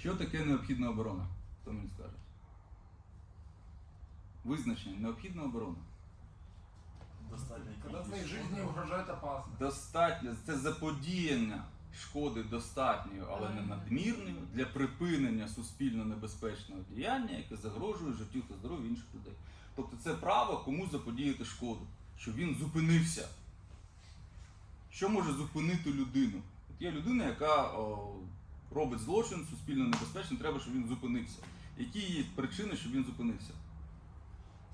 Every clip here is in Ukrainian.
Що таке необхідна оборона? Хто мені скаже? Визначення необхідна оборона. Достатньо Когда твоей жизни угрожает опасность. Достатньо це заподіяння шкоди достатньою, але не надмірною для припинення суспільно небезпечного діяння, яке загрожує життю та здоров'ю інших людей. Тобто це право комусь заподіяти шкоду, щоб він зупинився. Що може зупинити людину? От є людина, яка о, робить злочин суспільно небезпечним, треба, щоб він зупинився. Які є причини, щоб він зупинився?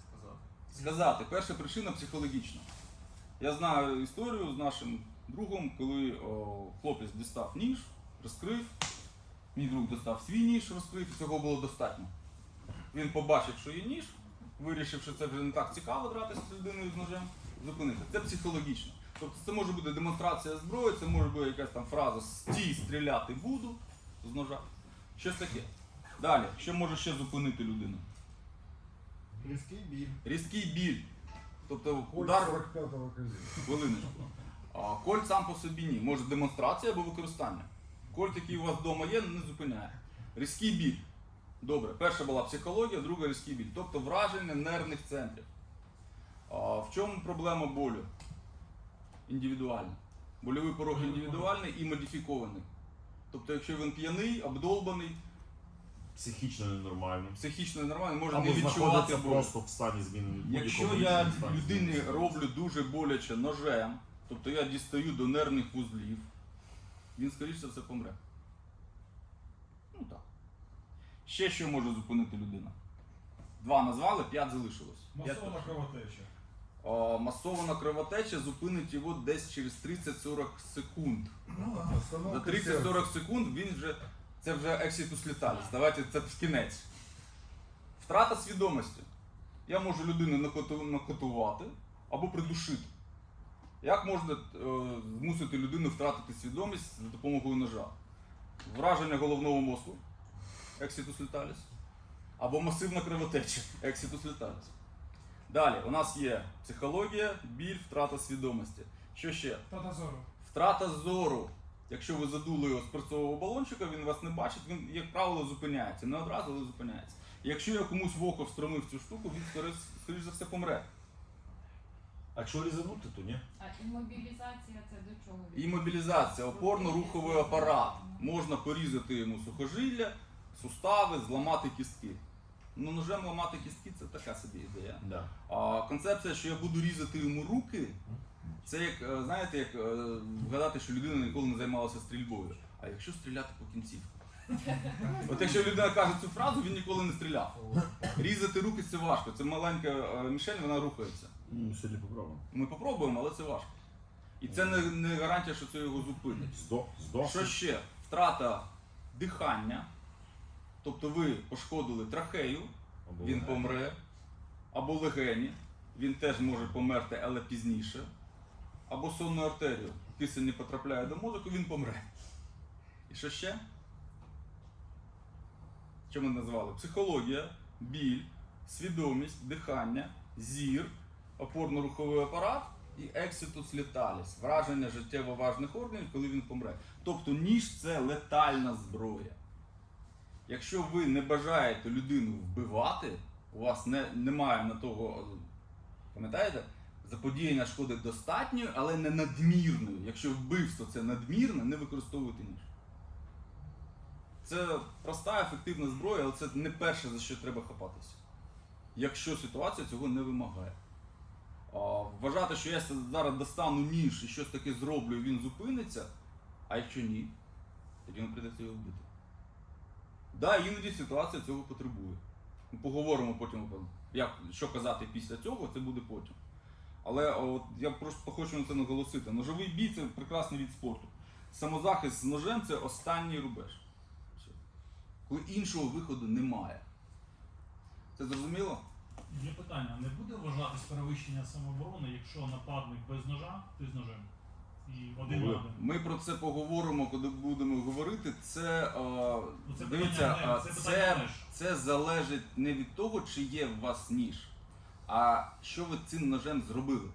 Сказати. Сказати, перша причина психологічна. Я знаю історію з нашим другом, коли о, хлопець дістав ніж, розкрив, мій друг достав свій ніж, розкрив, і цього було достатньо. Він побачив, що є ніж, вирішив, що це вже не так цікаво дратися з людиною з ножем, зупинився. Це психологічно. Тобто це може бути демонстрація зброї, це може бути якась там фраза стій, стріляти буду з ножа. Щось таке. Далі, що може ще зупинити людину? Близкий биль. Різкий біль. Тобто Удар удар 45-го. Хвилиночку. А, Кольт сам по собі ні. Може демонстрація або використання. Кольт, який у вас вдома є, не зупиняє. Різкий біль. Добре. Перша була психологія, друга різкий біль. Тобто враження нервних центрів. А, в чому проблема болю? Індивідуальна. Больовий порог індивідуальний і модифікований. Тобто, якщо він п'яний, обдолбаний, Психічно ненормально. психічно ненормальний, може Або не відчувати знаходиться болю. просто в стані зміни. Якщо я людині зміни. роблю дуже боляче ножем, тобто я дістаю до нервних вузлів, він скоріше за все помре. Ну так. Ще що може зупинити людина? Два назвали, п'ять залишилось. Масована кровотеча. Масована кровотеча зупинить його десь через 30-40 секунд. Ну. За 30-40 секунд він вже. Це вже ексітус літаліс. Давайте це в кінець. Втрата свідомості. Я можу людину накотувати або придушити. Як можна е, змусити людину втратити свідомість за допомогою ножа? Враження головного мозку ексітус літаліс. Або масивна кровотеча ексітус літаліс. Далі у нас є психологія, біль, втрата свідомості. Що ще? Та дозору. Втрата зору. Якщо ви задули його з перцового балончика, він вас не бачить, він, як правило, зупиняється. Не одразу, але зупиняється. Якщо я комусь в око встромив цю штуку, він скоріш, скоріш за все помре. А якщо різанути, то ні. А імобілізація це до чого? І мобілізація, опорно-руховий апарат. Можна порізати йому сухожилля, сустави, зламати кістки. Ну, ножем ламати кістки це така собі ідея. Да. А концепція, що я буду різати йому руки, це як, е, знаєте, як е, вгадати, що людина ніколи не займалася стрільбою. А якщо стріляти по кінцівках? От якщо людина каже цю фразу, він ніколи не стріляв. Різати руки це важко. Це маленька е, мішень, вона рухається. Ну, сьогодні попробуємо. Ми попробуємо, але це важко. І це не, не гарантія, що це його зупинить. Здох, здох. Що ще? Втрата дихання. Тобто ви пошкодили трахею, Або він легені. помре. Або легені, він теж може померти, але пізніше. Або сонну артерію. Кисень не потрапляє до мозку, він помре. І що ще? Що ми назвали? Психологія, біль, свідомість, дихання, зір, опорно-руховий апарат і екситус леталіс, враження життєво важних органів, коли він помре. Тобто ніж це летальна зброя. Якщо ви не бажаєте людину вбивати, у вас не, немає на того, пам'ятаєте, заподіяння шкоди достатньою, але не надмірною. Якщо вбивство це надмірне, не використовуйте ніж. Це проста, ефективна зброя, але це не перше, за що треба хапатися. Якщо ситуація цього не вимагає. А, вважати, що я зараз достану ніж і щось таке зроблю, він зупиниться, а якщо ні, тоді вам прийдеться його вбити. Да, іноді ситуація цього потребує. Ми поговоримо потім, як, що казати після цього, це буде потім. Але от, я просто хочу на це наголосити. Ножовий бій це прекрасний від спорту. Самозахист з ножем це останній рубеж. Коли іншого виходу немає. Це зрозуміло? Є питання, не буде вважатись перевищення самооборони, якщо нападник без ножа, ти з ножем? І один Буде. Ми про це поговоримо, коли будемо говорити. Це, е, Ну, це дивіться, питання, е, це це, питання меж. це залежить не від того, чи є в вас ніж, а що ви цим ножем зробили.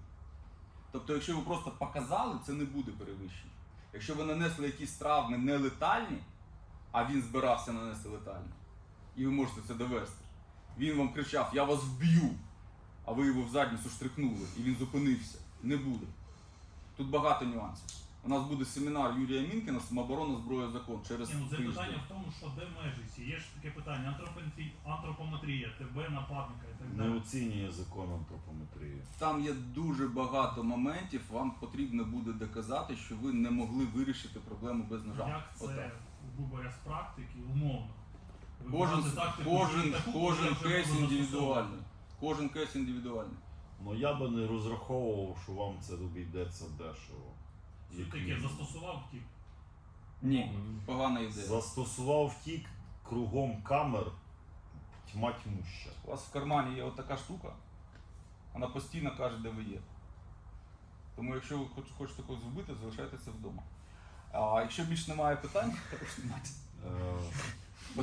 Тобто, якщо ви просто показали, це не буде перевищення. Якщо ви нанесли якісь травми нелетальні, а він збирався нанести летальний. І ви можете це довести. Він вам кричав, я вас вб'ю, а ви його в задницю штрихнули, і він зупинився. Не буде. Тут багато нюансів. У нас буде семінар Юрія Мінкіна самооборона зброя закон через Ні, ну це тиждень. питання в тому, що де межі ці. Є ж таке питання антропометрі- антропометрія, ТБ нападника і так Не далі. оцінює закон антропометрії. Там є дуже багато моментів, вам потрібно буде доказати, що ви не могли вирішити проблему без ножа. Як це, Отак. грубо говоря, з практики, умовно. Ви Кожен, тактику, кожен, таку, кожен яку вже кейс індивідуальний. Кожен кейс індивідуальний. Ну я би не розраховував, що вам це обійдеться дешево. Суть Як таке, мінімум. застосував втік. Ні, погана ідея. Застосував втік кругом камер тьма тьмуща. У вас в кармані є отака штука, вона постійно каже, де ви є. Тому якщо ви хоч- хочете когось вбити, залишайтеся вдома. А якщо більш немає питань, також немає. Е,